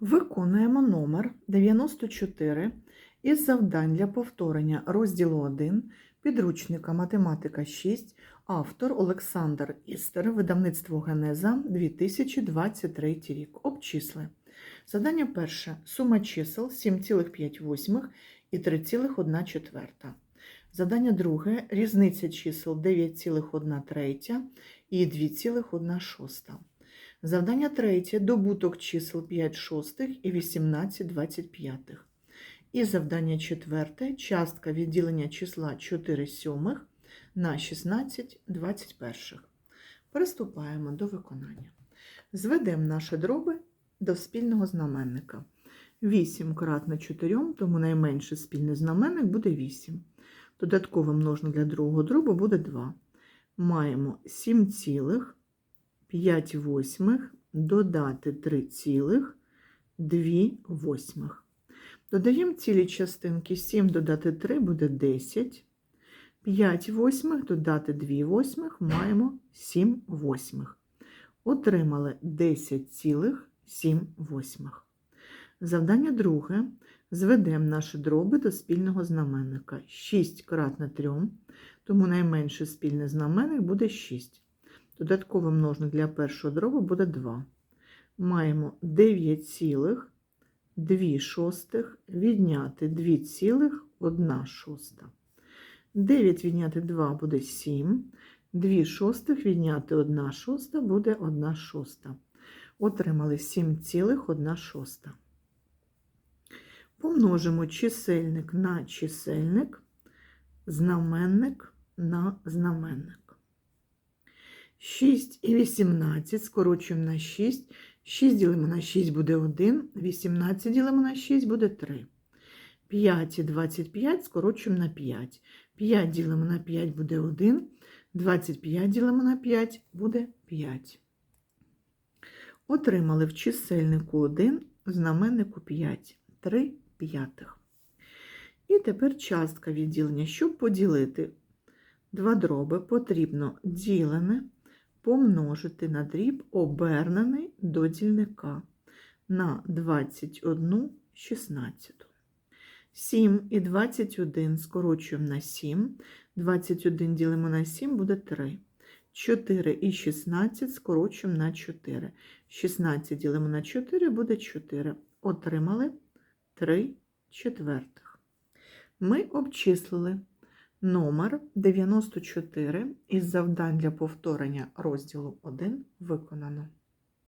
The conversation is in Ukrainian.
Виконуємо номер 94 із завдань для повторення розділу 1 підручника Математика 6, автор Олександр Істер, видавництво Генеза 2023 рік. Обчисли. Завдання перше. Сума чисел 7,5 і 3,1 Завдання друге. Різниця чисел 9,1 і 2,1 шоста. Завдання третє добуток чисел 5 шостих і 18 25. І завдання четверте частка відділення числа 4 сьомих на 16 21. Приступаємо до виконання. Зведемо наші дроби до спільного знаменника. 8 кратно 4, тому найменший спільний знаменник буде 8. Додатковий множник для другого дробу буде 2. Маємо 7 цілих 5 восьмих додати 3 цілих 2 восьмих. Додаємо цілі частинки 7 додати 3 буде 10. 5 восьмих додати 2 восьмих маємо 7 восьмих. Отримали 10 цілих 7 восьмих. Завдання друге. Зведемо наші дроби до спільного знаменника. 6 кратно 3, тому найменший спільний знаменник буде 6. Додатковий множник для першого дробу буде 2. Маємо 9 цілих 2 шостих відняти 2 цілих 1 шоста. 9 відняти 2 буде 7. 2 шостих відняти 1 шоста буде 1 шоста. Отримали 7 цілих 1 шоста. Помножимо чисельник на чисельник, знаменник на знаменник. 6 і 18 скорочуємо на 6. 6 ділимо на 6 буде 1, 18 ділимо на 6 буде 3. 5 і 25 скорочуємо на 5. 5 ділимо на 5 буде 1, 25 ділимо на 5 буде 5. Отримали в чисельнику 1, в знаменнику 5, 3 п'ятих. І тепер частка відділення. Щоб поділити два дроби, потрібно ділене помножити на дріб, обернений до дільника на 21 16. 7 і 21 скорочуємо на 7. 21 ділимо на 7 буде 3. 4 і 16 скорочуємо на 4. 16 ділимо на 4 буде 4. Отримали 3 четвертих. Ми обчислили номер 94 із завдань для повторення розділу 1 виконано.